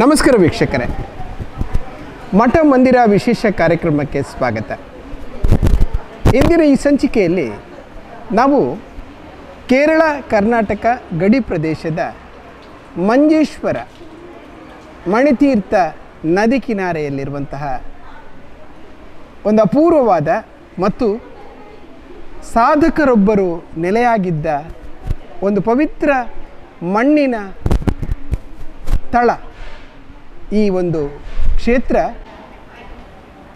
ನಮಸ್ಕಾರ ವೀಕ್ಷಕರೇ. ಮಠ ಮಂದಿರ ವಿಶೇಷ ಕಾರ್ಯಕ್ರಮಕ್ಕೆ ಸ್ವಾಗತ. ಇಂದಿನ ಈ ಸಂಚಿಕೆಯಲ್ಲಿ ನಾವು ಕೇರಳ, ಕರ್ನಾಟಕ, ಗಡಿ ಪ್ರದೇಶದ ಮಂಜೇಶ್ವರ, ಮಣಿತೀರ್ಥ ನದಿ ಕಿನಾರೆಯಲ್ಲಿರುವಂತಹ ಒಂದು ಅಪೂರ್ವವಾದ ಮತ್ತು ಸಾಧಕರೊಬ್ಬರು ನೆಲೆಯಾಗಿದ್ದ ಒಂದು ಪವಿತ್ರ ಮಣ್ಣಿನ ತಳ ಈ ಒಂದು ಕ್ಷೇತ್ರ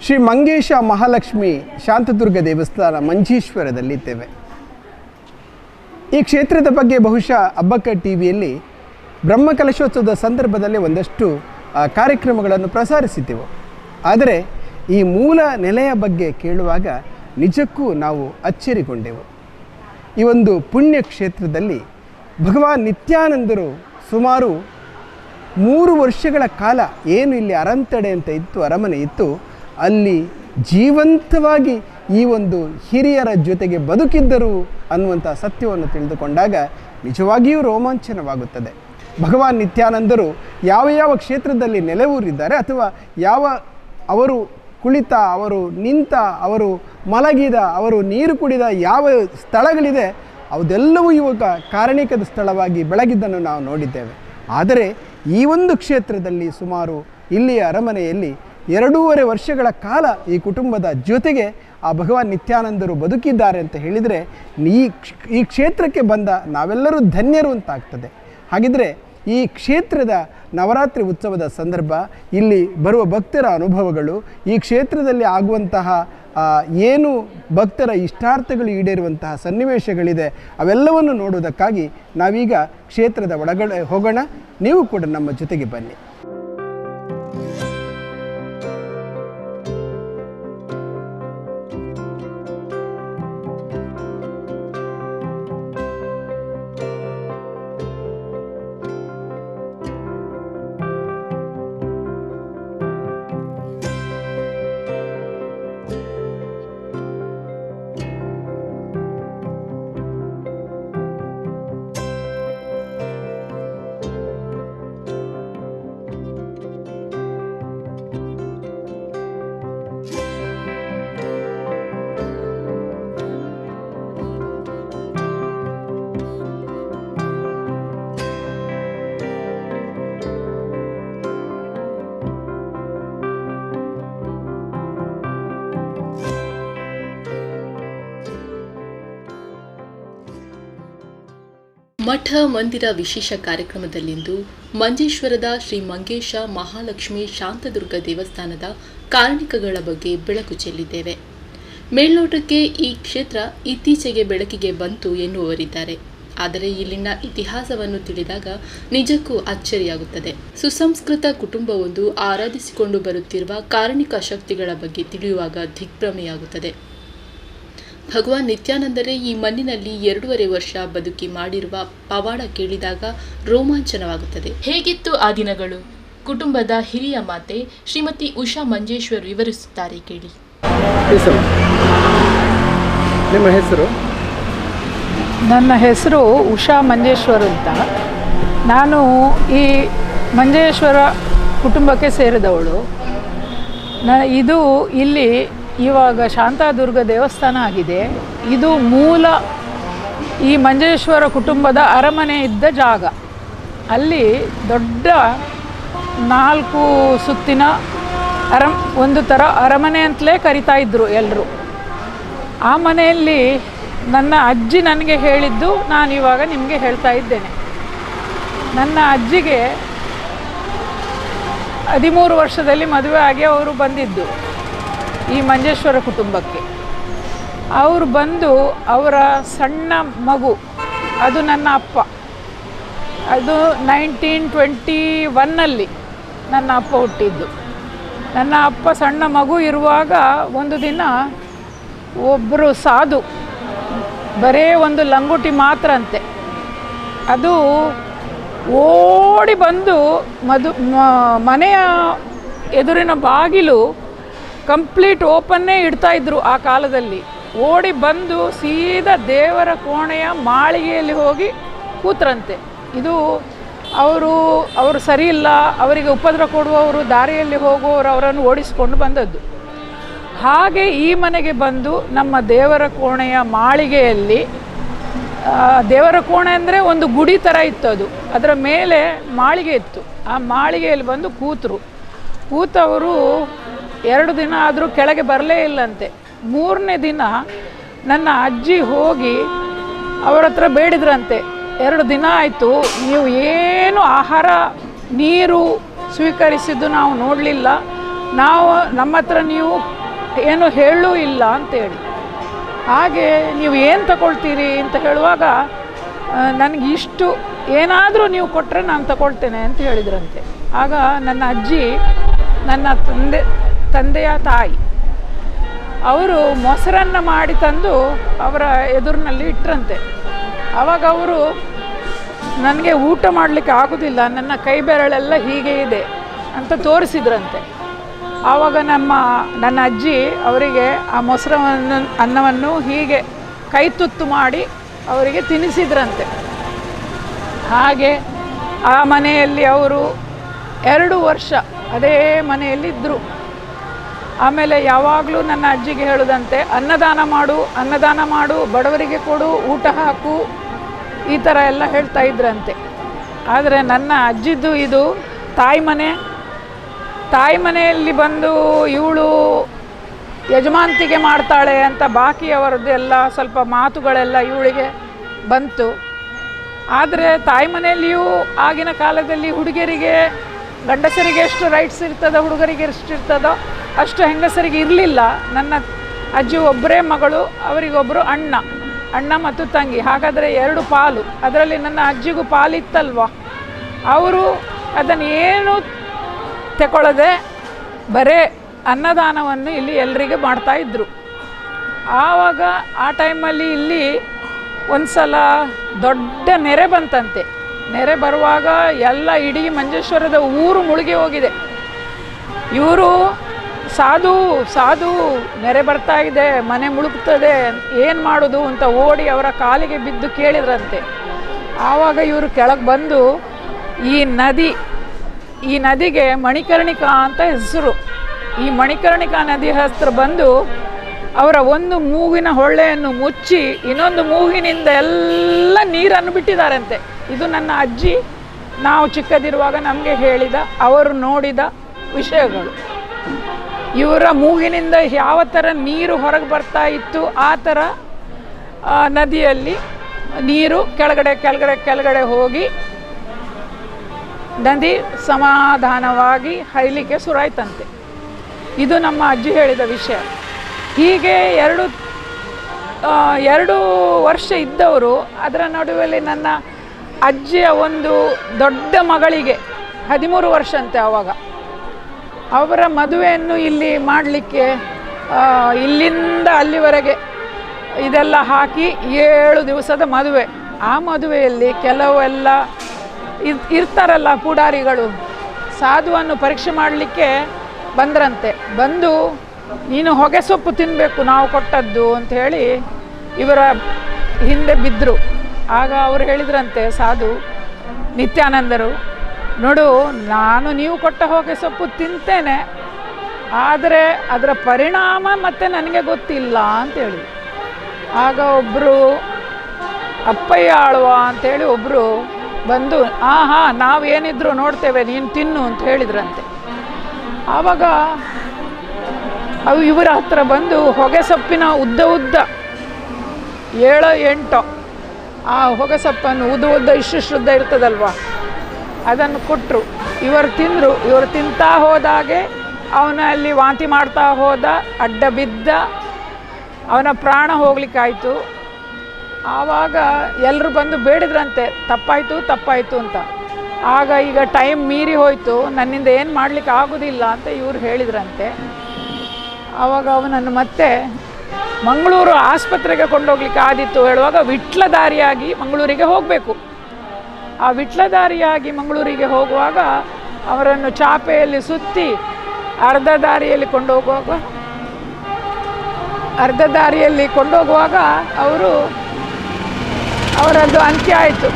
ಶ್ರೀ ಮಂಗೇಶ ಮಹಾಲಕ್ಷ್ಮಿ ಶಾಂತದುರ್ಗ ದೇವಸ್ಥಾನ ಮಂಜೇಶ್ವರದಲ್ಲಿದ್ದೇವೆ ಈ ಕ್ಷೇತ್ರದ ಬಗ್ಗೆ ಬಹುಶಃ ಅಬ್ಬಕ್ಕ ಟಿ ವಿಯಲ್ಲಿ ಬ್ರಹ್ಮಕಲಶೋತ್ಸವದ ಸಂದರ್ಭದಲ್ಲಿ ಒಂದಷ್ಟು ಕಾರ್ಯಕ್ರಮಗಳನ್ನು ಪ್ರಸಾರಿಸಿದ್ದೆವು. ಆದರೆ ಈ ಮೂಲ ನೆಲೆಯ ಬಗ್ಗೆ ಕೇಳುವಾಗ ನಿಜಕ್ಕೂ ನಾವು ಅಚ್ಚರಿಗೊಂಡೆವು. ಈ ಒಂದು ಪುಣ್ಯ ಕ್ಷೇತ್ರದಲ್ಲಿ ಭಗವಾನ್ ನಿತ್ಯಾನಂದರು ಸುಮಾರು ಮೂರು ವರ್ಷಗಳ ಕಾಲ ಏನು ಇಲ್ಲಿ ಅರಂತಡೆ ಅಂತ ಇತ್ತು, ಅರಮನೆ ಇತ್ತು, ಅಲ್ಲಿ ಜೀವಂತವಾಗಿ ಈ ಒಂದು ಹಿರಿಯರ ಜೊತೆಗೆ ಬದುಕಿದ್ದರು ಅನ್ನುವಂಥ ಸತ್ಯವನ್ನು ತಿಳಿದುಕೊಂಡಾಗ ನಿಜವಾಗಿಯೂ ರೋಮಾಂಚನವಾಗುತ್ತದೆ. ಭಗವಾನ್ ನಿತ್ಯಾನಂದರು ಯಾವ ಯಾವ ಕ್ಷೇತ್ರದಲ್ಲಿ ನೆಲೆಯೂರಿದ್ದಾರೆ ಅಥವಾ ಯಾವ ಅವರು ಕುಳಿತ, ಅವರು ನಿಂತ, ಅವರು ಮಲಗಿದ, ಅವರು ನೀರು ಕುಡಿದ ಯಾವ ಸ್ಥಳಗಳಿದೆ ಅದೆಲ್ಲವೂ ಇವಾಗ ಕಾರಣಿಕದ ಸ್ಥಳವಾಗಿ ಬೆಳಗಿದ್ದನ್ನು ನಾವು ನೋಡಿದ್ದೇವೆ. ಆದರೆ ಈ ಒಂದು ಕ್ಷೇತ್ರದಲ್ಲಿ ಸುಮಾರು ಇಲ್ಲಿಯ ಅರಮನೆಯಲ್ಲಿ ಎರಡೂವರೆ ವರ್ಷಗಳ ಕಾಲ ಈ ಕುಟುಂಬದ ಜೊತೆಗೆ ಆ ಭಗವಾನ್ ನಿತ್ಯಾನಂದರು ಬದುಕಿದ್ದಾರೆ ಅಂತ ಹೇಳಿದರೆ ಈ ಈ ಕ್ಷೇತ್ರಕ್ಕೆ ಬಂದ ನಾವೆಲ್ಲರೂ ಧನ್ಯರು ಅಂತಾಗ್ತದೆ. ಹಾಗಿದ್ರೆ ಈ ಕ್ಷೇತ್ರದ ನವರಾತ್ರಿ ಉತ್ಸವದ ಸಂದರ್ಭ, ಇಲ್ಲಿ ಬರುವ ಭಕ್ತರ ಅನುಭವಗಳು, ಈ ಕ್ಷೇತ್ರದಲ್ಲಿ ಆಗುವಂತಹ ಏನು ಭಕ್ತರ ಇಷ್ಟಾರ್ಥಗಳು ಈಡೇರುವಂತಹ ಸನ್ನಿವೇಶಗಳಿದೆ, ಅವೆಲ್ಲವನ್ನು ನೋಡುವುದಕ್ಕಾಗಿ ನಾವೀಗ ಕ್ಷೇತ್ರದ ಒಳಗಡೆ ಹೋಗೋಣ. ನೀವು ಕೂಡ ನಮ್ಮ ಜೊತೆಗೆ ಬನ್ನಿ. ಮಠ ಮಂದಿರ ವಿಶೇಷ ಕಾರ್ಯಕ್ರಮದಲ್ಲಿಂದು ಮಂಜೇಶ್ವರದ ಶ್ರೀ ಮಂಗೇಶ ಮಹಾಲಕ್ಷ್ಮಿ ಶಾಂತದುರ್ಗ ದೇವಸ್ಥಾನದ ಕಾರಣಿಕಗಳ ಬಗ್ಗೆ ಬೆಳಕು ಚೆಲ್ಲಿದ್ದೇವೆ. ಮೇಲ್ನೋಟಕ್ಕೆ ಈ ಕ್ಷೇತ್ರ ಇತ್ತೀಚೆಗೆ ಬೆಳಕಿಗೆ ಬಂತು ಎನ್ನುವರಿದ್ದಾರೆ ಆದರೆ ಇಲ್ಲಿನ ಇತಿಹಾಸವನ್ನು ತಿಳಿದಾಗ ನಿಜಕ್ಕೂ ಅಚ್ಚರಿಯಾಗುತ್ತದೆ. ಸುಸಂಸ್ಕೃತ ಕುಟುಂಬವೊಂದು ಆರಾಧಿಸಿಕೊಂಡು ಬರುತ್ತಿರುವ ಕಾರಣಿಕ ಶಕ್ತಿಗಳ ಬಗ್ಗೆ ತಿಳಿಯುವಾಗ ದಿಗ್ಭ್ರಮೆಯಾಗುತ್ತದೆ. ಭಗವಾನ್ ನಿತ್ಯಾನಂದರೇ ಈ ಮಣ್ಣಿನಲ್ಲಿ ಎರಡೂವರೆ ವರ್ಷ ಬದುಕಿ ಮಾಡಿರುವ ಪವಾಡ ಕೇಳಿದಾಗ ರೋಮಾಂಚನವಾಗುತ್ತದೆ. ಹೇಗಿತ್ತು ಆ ದಿನಗಳು? ಕುಟುಂಬದ ಹಿರಿಯ ಮಾತೆ ಶ್ರೀಮತಿ ಉಷಾ ಮಂಜೇಶ್ವರ್ ವಿವರಿಸುತ್ತಾರೆ ಕೇಳಿ. ಹೆಸರು? ನಿಮ್ಮ ಹೆಸರು? ನನ್ನ ಹೆಸರು ಉಷಾ ಮಂಜೇಶ್ವರ್ ಅಂತ. ನಾನು ಈ ಮಂಜೇಶ್ವರ ಕುಟುಂಬಕ್ಕೆ ಸೇರಿದವಳು. ನ ಇದು ಇಲ್ಲಿ ಇವಾಗ ಶಾಂತಾದುರ್ಗ ದೇವಸ್ಥಾನ ಆಗಿದೆ. ಇದು ಮೂಲ ಈ ಮಂಜೇಶ್ವರ ಕುಟುಂಬದ ಅರಮನೆ ಇದ್ದ ಜಾಗ. ಅಲ್ಲಿ ದೊಡ್ಡ ನಾಲ್ಕು ಸುತ್ತಿನ ಅರಮ್, ಒಂದು ಥರ ಅರಮನೆ ಅಂತಲೇ ಕರಿತಾ ಇದ್ದರು ಎಲ್ಲರೂ ಆ ಮನೆಯಲ್ಲಿ ನನ್ನ ಅಜ್ಜಿ ನನಗೆ ಹೇಳಿದ್ದು ನಾನು ಇವಾಗ ನಿಮಗೆ ಹೇಳ್ತಾ ಇದ್ದೇನೆ. ನನ್ನ ಅಜ್ಜಿಗೆ ಹದಿಮೂರು ವರ್ಷದಲ್ಲಿ ಮದುವೆ ಆಗಿ ಅವರು ಬಂದಿದ್ದು. ಈ ಮಂಜೇಶ್ವರ ಕುಟುಂಬಕ್ಕೆ. ಅವರು ಬಂದು ಅವರ ಸಣ್ಣ ಮಗು, ಅದು ನನ್ನ ಅಪ್ಪ. ಅದು ನೈನ್ಟೀನ್ ಟ್ವೆಂಟಿ ಒನ್ನಲ್ಲಿ ನನ್ನ ಅಪ್ಪ ಹುಟ್ಟಿದ್ದು. ನನ್ನ ಅಪ್ಪ ಸಣ್ಣ ಮಗು ಇರುವಾಗ ಒಂದು ದಿನ ಒಬ್ಬರು ಸಾಧು, ಬರೇ ಒಂದು ಲಂಗುಟಿ ಮಾತ್ರ ಅಂತೆ ಅದು ಓಡಿ ಬಂದು ಮದು ಮನೆಯ ಎದುರಿನ ಬಾಗಿಲು ಕಂಪ್ಲೀಟ್ ಓಪನ್ನೇ ಇಡ್ತಾ ಇದ್ರು ಆ ಕಾಲದಲ್ಲಿ. ಓಡಿ ಬಂದು ಸೀದಾ ದೇವರ ಕೋಣೆಯ ಮಾಳಿಗೆಯಲ್ಲಿ ಹೋಗಿ ಕೂತ್ರಂತೆ. ಇದು ಅವರು ಅವರು ಸರಿ ಇಲ್ಲ, ಅವರಿಗೆ ಉಪದ್ರ ಕೊಡುವವರು, ದಾರಿಯಲ್ಲಿ ಹೋಗುವವರು ಅವರನ್ನು ಓಡಿಸಿಕೊಂಡು ಬಂದದ್ದು. ಹಾಗೆ ಈ ಮನೆಗೆ ಬಂದು ನಮ್ಮ ದೇವರ ಕೋಣೆಯ ಮಾಳಿಗೆಯಲ್ಲಿ ದೇವರ ಕೋಣೆ ಅಂದರೆ ಒಂದು ಗುಡಿ ಥರ ಇತ್ತು ಅದು ಅದರ ಮೇಲೆ ಮಾಳಿಗೆ ಇತ್ತು. ಆ ಮಾಳಿಗೆಯಲ್ಲಿ ಬಂದು ಕೂತರು. ಕೂತವರು ಎರಡು ದಿನ ಆದರೂ ಕೆಳಗೆ ಬರಲೇ ಇಲ್ಲಂತೆ. ಮೂರನೇ ದಿನ ನನ್ನ ಅಜ್ಜಿ ಹೋಗಿ ಅವರ ಹತ್ರ ಬೇಡಿದ್ರಂತೆ. ಎರಡು ದಿನ ಆಯಿತು, ನೀವು ಏನು ಆಹಾರ, ನೀರು ಸ್ವೀಕರಿಸಿದ್ದು ನಾವು ನೋಡಲಿಲ್ಲ. ನಾವು, ನಮ್ಮ ಹತ್ರ ನೀವು ಏನು ಹೇಳೂ ಇಲ್ಲ ಅಂತೇಳಿ. ಹಾಗೆ ನೀವು ಏನು ತಗೊಳ್ತೀರಿ ಅಂತ ಹೇಳುವಾಗ ನನಗೆ ಇಷ್ಟು ಏನಾದರೂ ನೀವು ಕೊಟ್ಟರೆ ನಾನು ತಗೊಳ್ತೇನೆ ಅಂತ ಹೇಳಿದ್ರಂತೆ. ಆಗ ನನ್ನ ಅಜ್ಜಿ ನನ್ನ ತಂದೆ ತಂದೆಯ ತಾಯಿ. ಅವರು ಮೊಸರನ್ನು ಮಾಡಿ ತಂದು ಅವರ ಎದುರಿನಲ್ಲಿ ಇಟ್ಟರಂತೆ ಆವಾಗ ಅವರು, ನನಗೆ ಊಟ ಮಾಡಲಿಕ್ಕೆ ಆಗೋದಿಲ್ಲ, ನನ್ನ ಕೈ ಬೆರಳೆಲ್ಲ ಹೀಗೆ ಇದೆ ಅಂತ ತೋರಿಸಿದ್ರಂತೆ. ಆವಾಗ ನಮ್ಮ, ನನ್ನ ಅಜ್ಜಿ ಅವರಿಗೆ ಆ ಮೊಸರವನ್ನು, ಅನ್ನವನ್ನು ಹೀಗೆ ಕೈ ತುತ್ತು ಮಾಡಿ ಅವರಿಗೆ ತಿನ್ನಿಸಿದ್ರಂತೆ. ಹಾಗೆ ಆ ಮನೆಯಲ್ಲಿ ಅವರು ಎರಡು ವರ್ಷ ಅದೇ ಮನೆಯಲ್ಲಿ ಇದ್ದರು ಆಮೇಲೆ ಯಾವಾಗಲೂ ನನ್ನ ಅಜ್ಜಿಗೆ ಹೇಳೋದಂತೆ, ಅನ್ನದಾನ ಮಾಡು ಅನ್ನದಾನ ಮಾಡು, ಬಡವರಿಗೆ ಕೊಡು, ಊಟ ಹಾಕು, ಈ ಥರ ಎಲ್ಲ ಹೇಳ್ತಾ ಇದ್ರಂತೆ. ಆದರೆ ನನ್ನ ಅಜ್ಜಿದ್ದು ಇದು ತಾಯಿ ಮನೆ. ತಾಯಿ ಮನೆಯಲ್ಲಿ ಬಂದು ಇವಳು ಯಜಮಾಂತಿಗೆ ಮಾಡ್ತಾಳೆ ಅಂತ ಬಾಕಿಯವರದ್ದು ಎಲ್ಲ ಸ್ವಲ್ಪ ಮಾತುಗಳೆಲ್ಲ ಇವಳಿಗೆ ಬಂತು. ಆದರೆ ತಾಯಿ ಮನೆಯಲ್ಲಿಯೂ ಆಗಿನ ಕಾಲದಲ್ಲಿ ಹುಡುಗಿಯರಿಗೆ ಗಂಡಸರಿಗೆ ಎಷ್ಟು ರೈಟ್ಸ್ ಇರ್ತದೋ, ಹುಡುಗರಿಗೆ ಎಷ್ಟು ಇರ್ತದೋ ಅಷ್ಟು ಹೆಂಗಸರಿಗೆ ಇರಲಿಲ್ಲ. ನನ್ನ ಅಜ್ಜಿ ಒಬ್ಬರೇ ಮಗಳು ಅವರಿಗೊಬ್ಬರು ಅಣ್ಣ ಅಣ್ಣ ಮತ್ತು ತಂಗಿ. ಹಾಗಾದರೆ ಎರಡು ಪಾಲು. ಅದರಲ್ಲಿ ನನ್ನ ಅಜ್ಜಿಗೂ ಪಾಲಿತ್ತಲ್ವ? ಅವರು ಅದನ್ನು ಏನು ತಗೊಳ್ಳದೆ ಬರೇ ಅನ್ನದಾನವನ್ನು ಇಲ್ಲಿ ಎಲ್ಲರಿಗೆ ಮಾಡ್ತಾ ಇದ್ದರು ಆವಾಗ ಆ ಟೈಮಲ್ಲಿ ಇಲ್ಲಿ ಒಂದು ಸಲ ದೊಡ್ಡ ನೆರೆ ಬಂತಂತೆ. ನೆರೆ ಬರುವಾಗ ಎಲ್ಲ ಇಡೀ ಮಂಜೇಶ್ವರದ ಊರು ಮುಳುಗಿ ಹೋಗಿದೆ. ಇವರು ಸಾಧು ಸಾಧು ನೆರೆ ಬರ್ತಾ ಇದೆ, ಮನೆ ಮುಳುಗ್ತದೆ, ಏನು ಮಾಡೋದು ಅಂತ ಓಡಿ ಅವರ ಕಾಲಿಗೆ ಬಿದ್ದು ಕೇಳಿದ್ರಂತೆ. ಆವಾಗ ಇವರು ಕೆಳಗೆ ಬಂದು, ಈ ನದಿ, ಈ ನದಿಗೆ ಮಣಿಕರ್ಣಿಕಾ ಅಂತ ಹೆಸರು. ಈ ಮಣಿಕರ್ಣಿಕಾ ನದಿ ಹತ್ರ ಬಂದು ಅವರ ಒಂದು ಮೂಗಿನ ಹೊಳ್ಳೆಯನ್ನು ಮುಚ್ಚಿ, ಇನ್ನೊಂದು ಮೂಗಿನಿಂದ ಎಲ್ಲ ನೀರನ್ನು ಬಿಟ್ಟಿದ್ದಾರಂತೆ ಇದು ನನ್ನ ಅಜ್ಜಿ, ನಾವು ಚಿಕ್ಕದಿರುವಾಗ ನಮಗೆ ಹೇಳಿದ, ಅವರು ನೋಡಿದ ವಿಷಯಗಳು. ಇವರ ಮೂಗಿನಿಂದ ಯಾವ ಥರ ನೀರು ಹೊರಗೆ ಬರ್ತಾ ಇತ್ತು, ಆ ಥರ ನದಿಯಲ್ಲಿ ನೀರು ಕೆಳಗಡೆ ಕೆಳಗಡೆ ಕೆಳಗಡೆ ಹೋಗಿ ನದಿ ಸಮಾಧಾನವಾಗಿ ಹರಿಲಿಕ್ಕೆ ಸುರಾಯ್ತಂತೆ ಇದು ನಮ್ಮ ಅಜ್ಜಿ ಹೇಳಿದ ವಿಷಯ. ಹೀಗೆ ಎರಡು ಎರಡು ವರ್ಷ ಇದ್ದವರು, ಅದರ ನಡುವೆಯಲ್ಲಿ ನನ್ನ ಅಜ್ಜಿಯ ಒಂದು ದೊಡ್ಡ ಮಗಳಿಗೆ ಹದಿಮೂರು ವರ್ಷ ಅಂತೆ ಆವಾಗ. ಅವರ ಮದುವೆಯನ್ನು ಇಲ್ಲಿ ಮಾಡಲಿಕ್ಕೆ ಇಲ್ಲಿಂದ ಅಲ್ಲಿವರೆಗೆ ಇದೆಲ್ಲ ಹಾಕಿ ಏಳು ದಿವಸದ ಮದುವೆ. ಆ ಮದುವೆಯಲ್ಲಿ ಕೆಲವೆಲ್ಲ ಇರ್, ಇರ್ತಾರಲ್ಲ ಪೂಡಾರಿಗಳು, ಸಾಧುವನ್ನು ಪರೀಕ್ಷೆ ಮಾಡಲಿಕ್ಕೆ ಬಂದ್ರಂತೆ. ಬಂದು, ನೀನು ಹೊಗೆ ಸೊಪ್ಪು ತಿನ್ನಬೇಕು ನಾವು ಕೊಟ್ಟದ್ದು ಅಂತ ಹೇಳಿ ಇವರ ಹಿಂದೆ ಬಿದ್ದರು ಆಗ ಅವರು ಹೇಳಿದ್ರಂತೆ ಸಾಧು ನಿತ್ಯಾನಂದರು ನೋಡು, ನಾನು ನೀವು ಕೊಟ್ಟ ಹೋಗೆ ಸೊಪ್ಪು ತಿಂತೇನೆ, ಆದರೆ ಅದರ ಪರಿಣಾಮ ಮತ್ತೆ ನನಗೆ ಗೊತ್ತಿಲ್ಲ ಅಂತೇಳಿ ಆಗ ಒಬ್ಬರು ಅಪ್ಪಯ್ಯ ಆಳುವ ಅಂತೇಳಿ ಒಬ್ಬರು ಬಂದು ಆ ಹಾಂ ನಾವೇನಿದ್ರು ನೋಡ್ತೇವೆ, ನೀನು ತಿನ್ನು ಅಂತ ಹೇಳಿದ್ರಂತೆ. ಆವಾಗ ಅವು ಇವರ ಹತ್ರ ಬಂದು ಹೊಗೆ ಸೊಪ್ಪಿನ ಉದ್ದ ಉದ್ದ, ಏಳೋ ಎಂಟು, ಆ ಹೊಗೆ ಸೊಪ್ಪನ್ನು ಉದ್ದ ಉದ್ದ ಇಷ್ಟು ಶುದ್ಧ ಇರ್ತದಲ್ವ ಅದನ್ನು ಕೊಟ್ಟರು ಇವರು ತಿಂದರು. ಇವರು ತಿಂತಾ ಹೋದಾಗೆ ಅವನ ಅಲ್ಲಿ ವಾಂತಿ ಮಾಡ್ತಾ ಹೋದ, ಅಡ್ಡ ಬಿದ್ದ, ಅವನ ಪ್ರಾಣ ಹೋಗ್ಲಿಕ್ಕಾಯಿತು. ಆವಾಗ ಎಲ್ಲರೂ ಬಂದು ಬೇಡಿದ್ರಂತೆ, ತಪ್ಪಾಯಿತು ತಪ್ಪಾಯಿತು ಅಂತ. ಆಗ ಈಗ ಟೈಮ್ ಮೀರಿ ಹೋಯಿತು. ನನ್ನಿಂದ ಏನು ಮಾಡಲಿಕ್ಕೆ ಆಗೋದಿಲ್ಲ ಅಂತ ಇವರು ಹೇಳಿದ್ರಂತೆ. ಆವಾಗ ಅವನನ್ನು ಮತ್ತೆ ಮಂಗಳೂರು ಆಸ್ಪತ್ರೆಗೆ ಕೊಂಡೋಗ್ಲಿಕ್ಕೆ ಆದಿತ್ತು. ಹೇಳುವಾಗ ವಿಟ್ಲ ದಾರಿಯಾಗಿ ಮಂಗಳೂರಿಗೆ ಹೋಗಬೇಕು. ಆ ವಿಟ್ಲದಾರಿಯಾಗಿ ಮಂಗಳೂರಿಗೆ ಹೋಗುವಾಗ ಅವರನ್ನು ಚಾಪೆಯಲ್ಲಿ ಸುತ್ತಿ ಅರ್ಧ ದಾರಿಯಲ್ಲಿ ಕೊಂಡೋಗುವಾಗ, ಅರ್ಧ ದಾರಿಯಲ್ಲಿ ಕೊಂಡೋಗುವಾಗ ಅವರು ಅವರದ್ದು ಅಂತ್ಯ ಆಯಿತು.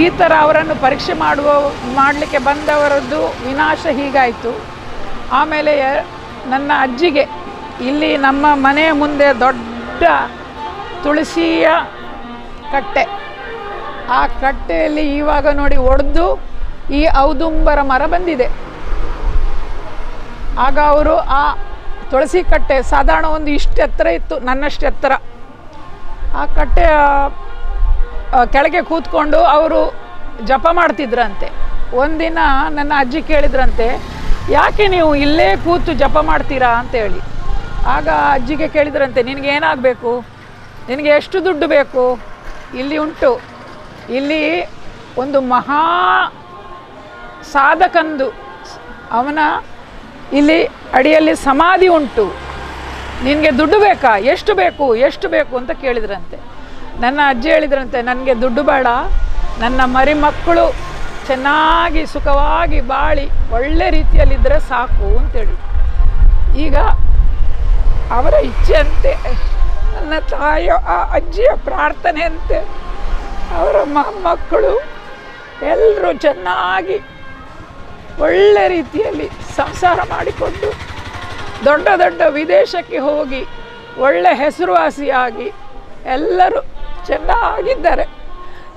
ಈ ಥರ ಅವರನ್ನು ಪರೀಕ್ಷೆ ಮಾಡುವ, ಮಾಡಲಿಕ್ಕೆ ಬಂದವರದ್ದು ವಿನಾಶ ಹೀಗಾಯಿತು. ಆಮೇಲೆ ನನ್ನ ಅಜ್ಜಿಗೆ, ಇಲ್ಲಿ ನಮ್ಮ ಮನೆಯ ಮುಂದೆ ದೊಡ್ಡ ತುಳಸಿಯ ಕಟ್ಟೆ. ಆ ಕಟ್ಟೆಯಲ್ಲಿ ಇವಾಗ ನೋಡಿ ಒಡೆದು ಈ ಔದುಂಬರ ಮರ ಬಂದಿದೆ. ಆಗ ಅವರು ಆ ತುಳಸಿ ಕಟ್ಟೆ ಸಾಧಾರಣ ಒಂದು ಇಷ್ಟು ಎತ್ತರ ಇತ್ತು, ನನ್ನಷ್ಟು ಎತ್ತರ. ಆ ಕಟ್ಟೆಯ ಕೆಳಗೆ ಕೂತ್ಕೊಂಡು ಅವರು ಜಪ ಮಾಡ್ತಿದ್ರಂತೆ. ಒಂದಿನ ನನ್ನ ಅಜ್ಜಿ ಕೇಳಿದ್ರಂತೆ, ಯಾಕೆ ನೀವು ಇಲ್ಲೇ ಕೂತು ಜಪ ಮಾಡ್ತೀರಾ? ಅಂತ ಹೇಳಿ. ಆಗ ಅಜ್ಜಿಗೆ ಕೇಳಿದ್ರಂತೆ, ನಿನಗೆ ಏನಾಗಬೇಕು? ನಿನಗೆ ಎಷ್ಟು ದುಡ್ಡು ಬೇಕು? ಇಲ್ಲಿ ಉಂಟು. ಇಲ್ಲಿ ಒಂದು ಮಹಾ ಸಾಧಕಂದು ಅವನ ಇಲ್ಲಿ ಅಡಿಯಲ್ಲಿ ಸಮಾಧಿ ಉಂಟು. ನಿನಗೆ ದುಡ್ಡು ಬೇಕಾ? ಎಷ್ಟು ಬೇಕು? ಎಷ್ಟು ಬೇಕು ಅಂತ ಕೇಳಿದ್ರಂತೆ. ನನ್ನ ಅಜ್ಜಿ ಹೇಳಿದ್ರಂತೆ, ನನಗೆ ದುಡ್ಡು ಬೇಡ. ನನ್ನ ಮರಿ ಮಕ್ಕಳು ಚೆನ್ನಾಗಿ ಸುಖವಾಗಿ ಬಾಳಿ ಒಳ್ಳೆ ರೀತಿಯಲ್ಲಿದ್ದರೆ ಸಾಕು ಅಂತೇಳಿ. ಈಗ ಅವರ ಇಚ್ಛೆಯಂತೆ, ನನ್ನ ತಾಯಿಯ ಆ ಅಜ್ಜಿಯ ಪ್ರಾರ್ಥನೆ ಅಂತೆ ಅವರ ಮೊಮ್ಮಕ್ಕಳು ಎಲ್ಲರೂ ಚೆನ್ನಾಗಿ ಒಳ್ಳೆ ರೀತಿಯಲ್ಲಿ ಸಂಸಾರ ಮಾಡಿಕೊಂಡು ದೊಡ್ಡ ದೊಡ್ಡ ವಿದೇಶಕ್ಕೆ ಹೋಗಿ ಒಳ್ಳೆ ಹೆಸರುವಾಸಿಯಾಗಿ ಎಲ್ಲರೂ ಚೆನ್ನಾಗಿದ್ದಾರೆ.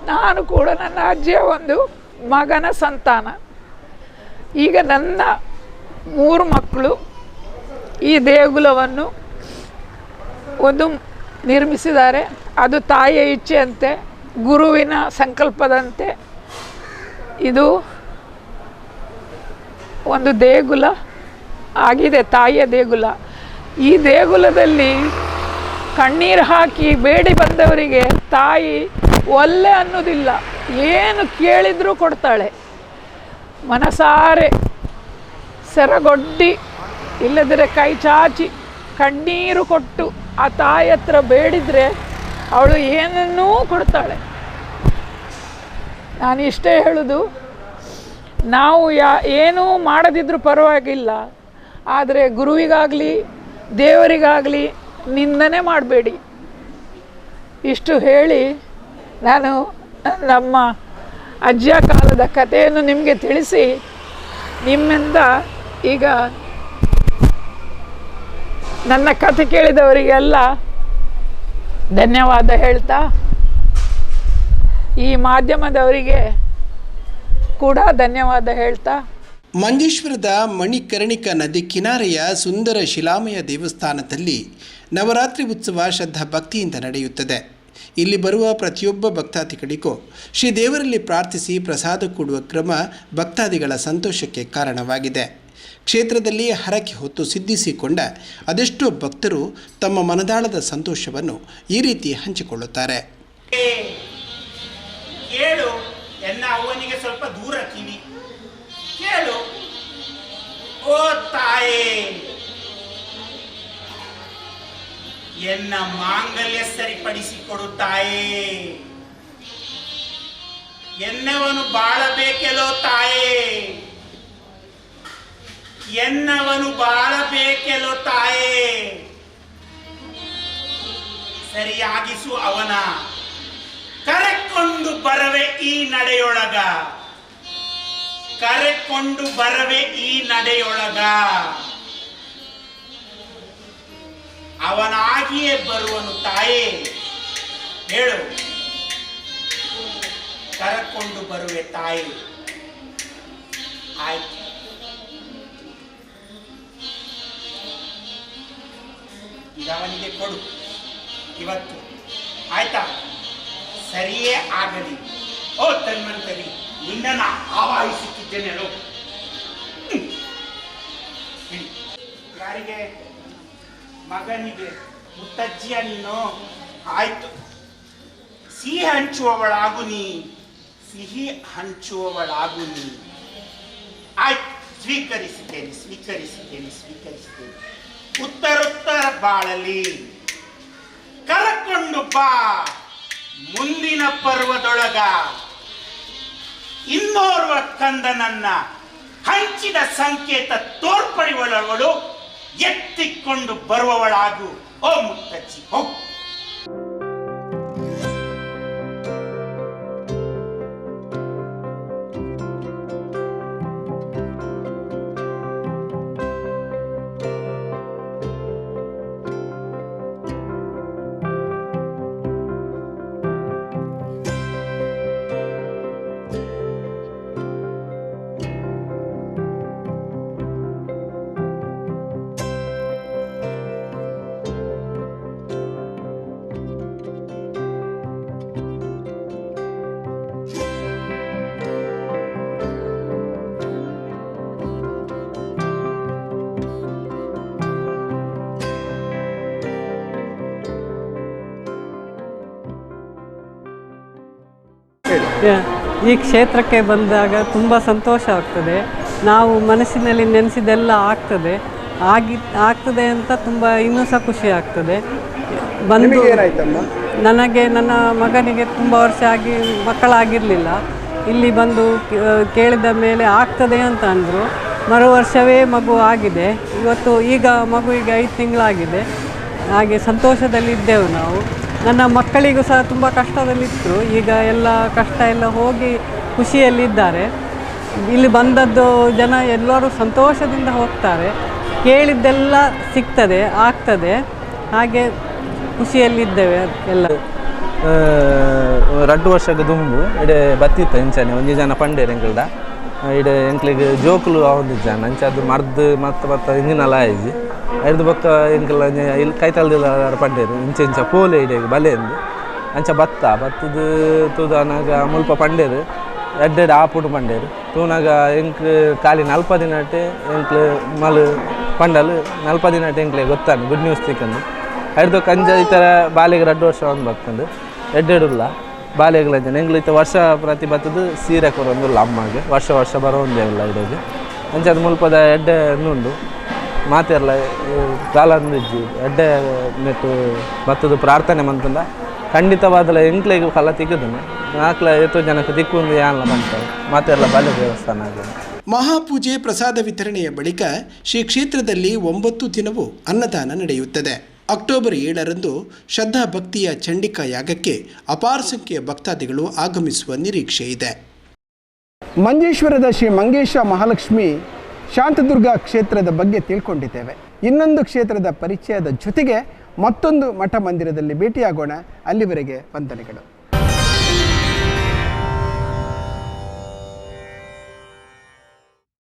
ನಾನು ಕೂಡ ನನ್ನ ಅಜ್ಜಿಯ ಒಂದು ಮಗನ ಸಂತಾನ. ಈಗ ನನ್ನ ಮೂರು ಮಕ್ಕಳು ಈ ದೇಗುಲವನ್ನು ಒಂದು ನಿರ್ಮಿಸಿದ್ದಾರೆ. ಅದು ತಾಯಿಯ ಇಚ್ಛೆಯಂತೆ ಗುರುವಿನ ಸಂಕಲ್ಪದಂತೆ ಇದು ಒಂದು ದೇಗುಲ ಆಗಿದೆ, ತಾಯಿಯ ದೇಗುಲ. ಈ ದೇಗುಲದಲ್ಲಿ ಕಣ್ಣೀರು ಹಾಕಿ ಬೇಡಿ ಬಂದವರಿಗೆ ತಾಯಿ ಒಲ್ಲೆ ಅನ್ನೋದಿಲ್ಲ. ಏನು ಕೇಳಿದರೂ ಕೊಡ್ತಾಳೆ. ಮನಸಾರೆ ಸೆರಗೊಡ್ಡಿ ಇಲ್ಲದರೆ ಕೈ ಚಾಚಿ ಕಣ್ಣೀರು ಕೊಟ್ಟು ಆ ತಾಯಿ ಹತ್ರ ಬೇಡಿದರೆ ಅವಳು ಏನನ್ನೂ ಕೊಡ್ತಾಳೆ. ನಾನು ಇಷ್ಟೇ ಹೇಳೋದು, ನಾವು ಯಾ, ಏನೂ ಮಾಡದಿದ್ದರೂ ಪರವಾಗಿಲ್ಲ, ಆದರೆ ಗುರುವಿಗಾಗಲಿ, ದೇವರಿಗಾಗಲಿ ನಿಂದನೆ ಮಾಡಬೇಡಿ. ಇಷ್ಟು ಹೇಳಿ ನಾನು ನಮ್ಮ ಅಜ್ಜಿಯ ಕಾಲದ ಕಥೆಯನ್ನು ನಿಮಗೆ ತಿಳಿಸಿ, ನಿಮ್ಮಿಂದ ಈಗ ನನ್ನ ಕಥೆ ಕೇಳಿದವರಿಗೆಲ್ಲ ಧನ್ಯವಾದ ಹೇಳ್ತಾ ಈ ಮಾಧ್ಯಮದವರಿಗೆ ಕೂಡ ಧನ್ಯವಾದ ಹೇಳ್ತಾ. ಮಂಜೇಶ್ವರದ ಮಣಿಕರ್ಣಿಕ ನದಿ ಕಿನಾರೆಯ ಸುಂದರ ಶಿಲಾಮಯ ದೇವಸ್ಥಾನದಲ್ಲಿ ನವರಾತ್ರಿ ಉತ್ಸವ ಶ್ರದ್ಧಾ ಭಕ್ತಿಯಿಂದ ನಡೆಯುತ್ತದೆ. ಇಲ್ಲಿ ಬರುವ ಪ್ರತಿಯೊಬ್ಬ ಭಕ್ತಾದಿಗಳಿಗೂ ಶ್ರೀ ದೇವರಲ್ಲಿ ಪ್ರಾರ್ಥಿಸಿ ಪ್ರಸಾದ ಕೊಡುವ ಕ್ರಮ ಭಕ್ತಾದಿಗಳ ಸಂತೋಷಕ್ಕೆ ಕಾರಣವಾಗಿದೆ. ಕ್ಷೇತ್ರದಲ್ಲಿ ಹರಕೆ ಹೊತ್ತು ಸಿದ್ಧಿಸಿಕೊಂಡ ಅದೆಷ್ಟೋ ಭಕ್ತರು ತಮ್ಮ ಮನದಾಳದ ಸಂತೋಷವನ್ನು ಈ ರೀತಿ ಹಂಚಿಕೊಳ್ಳುತ್ತಾರೆ. ಕೇಳು, ಎನ್ನ ಅವನಿಗೆ ಸ್ವಲ್ಪ ದೂರ ಕಿವಿ ಕೇಳು. ಓ ತಾಯೇ, ಎನ್ನ ಮಾಂಗಲ್ಯ ಸರಿಪಡಿಸಿಕೊಡು ತಾಯೇ. ಎನ್ನವನು ಬಾಳಬೇಕೆಲೋ ತಾಯೇ. ಎನ್ನವನು ಬಾಳಬೇಕೆಲೋ ತಾಯೇ. ಸರಿಯಾಗಿಸು ಅವನ. ಕರೆಕೊಂಡು ಬರವೆ ಈ ನಡೆಯೊಳಗ. ಕರೆಕೊಂಡು ಬರವೆ ಈ ನಡೆಯೊಳಗ. ಅವನಾಗಿಯೇ ಬರುವನು ತಾಯೇ. ಹೇಳು. ಕರಕೊಂಡು ಬರುವೆ ತಾಯಿ. ಆಯ್ತು. ಇದವನಿಗೆ ಕೊಡು. ಇವತ್ತು. ಆಯ್ತಾ? ಸರಿಯೇ ಆಗಲಿ. ಓ ತನ್ಮಂತರಿ ನಿನ್ನನ್ನು ಆವಾಹಿಸುತ್ತಿದ್ದೇನೆ. ಯಾರಿಗೆ? ಮಗನಿಗೆ. ಮುತ್ತಜ್ಜಿಯ ನೀನು? ಆಯ್ತು. ಸಿಹಿ ಹಂಚುವವಳಾಗು ನೀ. ಸಿಹಿ ಹಂಚುವವಳಾಗು ನೀ. ಆಯ್ತು, ಸ್ವೀಕರಿಸಿದ್ದೇನೆ ಸ್ವೀಕರಿಸಿದ್ದೇನೆ ಸ್ವೀಕರಿಸಿದ್ದೇನೆ. ಉತ್ತರೋತ್ತರ ಬಾಳಲಿ. ಕರಕೊಂಡು ಬಾ. ಮುಂದಿನ ಪರ್ವದೊಳಗ ಇನ್ನೋರ್ವ ಕಂದನನ್ನ ಹಂಚಿದ ಸಂಕೇತ ತೋರ್ಪಡಿವಳವಳು ಎತ್ತಿಕೊಂಡು ಬರುವವಳಾಗು. ಓ ಮುತ್ತಜ್ಜಿ ಹೋಗು. ಈ ಕ್ಷೇತ್ರಕ್ಕೆ ಬಂದಾಗ ತುಂಬ ಸಂತೋಷ ಆಗ್ತದೆ. ನಾವು ಮನಸ್ಸಿನಲ್ಲಿ ನೆನೆಸಿದೆಲ್ಲ ಆಗ್ತದೆ. ಆಗಿ ಆಗ್ತದೆ ಅಂತ ತುಂಬ ಇನ್ನೂ ಸಹ ಖುಷಿ ಆಗ್ತದೆ. ಬಂದು ನನಗೆ ನನ್ನ ಮಗನಿಗೆ ತುಂಬ ವರ್ಷ ಆಗಿ ಮಕ್ಕಳಾಗಿರಲಿಲ್ಲ. ಇಲ್ಲಿ ಬಂದು ಕೇಳಿದ ಮೇಲೆ ಆಗ್ತದೆ ಅಂತ ಅಂದರು. ಮರು ವರ್ಷವೇ ಮಗು ಆಗಿದೆ. ಇವತ್ತು ಈಗ ಮಗುವಿಗೆ ಐದು ತಿಂಗಳಾಗಿದೆ. ಹಾಗೆ ಸಂತೋಷದಲ್ಲಿದ್ದೆವು ನಾವು. ನನ್ನ ಮಕ್ಕಳಿಗೂ ಸಹ ತುಂಬ ಕಷ್ಟದಲ್ಲಿತ್ತು. ಈಗ ಎಲ್ಲ ಕಷ್ಟ ಎಲ್ಲ ಹೋಗಿ ಖುಷಿಯಲ್ಲಿದ್ದಾರೆ. ಇಲ್ಲಿ ಬಂದದ್ದು ಜನ ಎಲ್ಲರೂ ಸಂತೋಷದಿಂದ ಹೋಗ್ತಾರೆ. ಕೇಳಿದ್ದೆಲ್ಲ ಸಿಗ್ತದೆ, ಆಗ್ತದೆ. ಹಾಗೆ ಖುಷಿಯಲ್ಲಿದ್ದೇವೆ ಎಲ್ಲ. ರಡ್ಡು ವರ್ಷದ ದುಂಬು, ಇಡೆ ಬತ್ತಿತ್ತು ಇಂಚನೆ ಒಂಜಿ ಜನ ಪಂಡೆ ಎಂಕಲ್ಡ ಇಡೆ ಎಂಕ್ಲಿಗೆ ಜೋಕುಲು ಅವೊಂದು ಜನ ಅಂಚ ಅದು ಮರ್ದು ಮತ್ತೆ ಮತ್ತೆ ಇಂಜಿನಲ ಆಯ್ಜಿ. ಐದು ಬೊಕ್ಕ ಇಂಕಲ್ಲ ಇಲ್ಲಿ ಕೈತಲ್ದಿಲ್ಲ ಪಂಡೇರು ಇಂಚ ಇಂಚ ಪೋಲೆ ಬಲೆ ಬಲೆಂದು ಅಂಚ ಭತ್ತ ಭತ್ತದ ತೂದನಾಗ ಮುಲ್ಪ ಪಂಡೇರು ಎಡ್ಡೆಡ್ ಆಪುಡು ಪಂಡೇರು ತೂನಾಗ ಎಂಕ್ ಖಾಲಿ ನಲ್ಪ ದಿನಟೆ, ಎಂಕ್ಲು ಮಲು ಪಂಡಲು ನಲ್ಪ ದಿನಟೆ ಎಂಕ್ಲೆ ಗೊತ್ತಾನು ಗುಡ್ ನ್ಯೂಸ್ ತಿಕ್ಕಂದು. ಹಿಡ್ದು ಕಂಜ ಈ ಥರ ಬಾಲೆಗೆ ಎರಡು ವರ್ಷ ಒಂದು ಬರ್ತಂದು ಬಾಲೆಗಳ ಜನ ಎಂಗ್ಲಿತ್ತ ವರ್ಷ ಪ್ರತಿ ಬತ್ತದು ಸೀರೆ ಕೊರೊಂದುಲ್ಲ ಅಮ್ಮಗೆ. ವರ್ಷ ವರ್ಷ ಬರೋ ಒಂದೇ ಇಲ್ಲ ಇಡೋದು ಅಂಚದ ಮುಲ್ಪದ ಎಡ್ಡೆ ನುಂಡು ಮಾತೆರ್ಲ ಕಾಲಂದಿಜ್ಜಿ ಎಡ್ಡೆ ನೆಟ್ಟು ಭತ್ತದ ಪ್ರಾರ್ಥನೆ ಮಂತಂದ. ಖಂಡಿತವಾದಲ ಎಂಕ್ಲೆಗೆ ಫಲ ತಿಕ್ಕದನ್ನು ನಾಲ್ಕಲ ಎತ್ತು ಜನಕ್ಕೆ ದಿಕ್ಕು ಒಂದು ಯಾನಲ್ಲ ಮಂತ ಮಾತಿರಲ್ಲ ಬಾಲ್ಯ ದೇವಸ್ಥಾನ ಆಗಿದೆ. ಮಹಾಪೂಜೆ ಪ್ರಸಾದ ವಿತರಣೆಯ ಬಳಿಕ ಶ್ರೀ ಕ್ಷೇತ್ರದಲ್ಲಿ ಒಂಬತ್ತು ದಿನವೂ ಅನ್ನದಾನ ನಡೆಯುತ್ತದೆ. ಅಕ್ಟೋಬರ್ ಏಳರಂದು ಶ್ರದ್ಧಾ ಭಕ್ತಿಯ ಚಂಡಿಕಾ ಯಾಗಕ್ಕೆ ಅಪಾರ ಸಂಖ್ಯೆಯ ಭಕ್ತಾದಿಗಳು ಆಗಮಿಸುವ ನಿರೀಕ್ಷೆ ಇದೆ. ಮಂಜೇಶ್ವರದ ಶ್ರೀ ಮಂಗೇಶ ಮಹಾಲಕ್ಷ್ಮಿ ಶಾಂತದುರ್ಗ ಕ್ಷೇತ್ರದ ಬಗ್ಗೆ ತಿಳ್ಕೊಂಡಿದ್ದೇವೆ. ಇನ್ನೊಂದು ಕ್ಷೇತ್ರದ ಪರಿಚಯದ ಜೊತೆಗೆ ಮತ್ತೊಂದು ಮಠ ಮಂದಿರದಲ್ಲಿ ಭೇಟಿಯಾಗೋಣ. ಅಲ್ಲಿವರೆಗೆ ವಂದನೆಗಳು.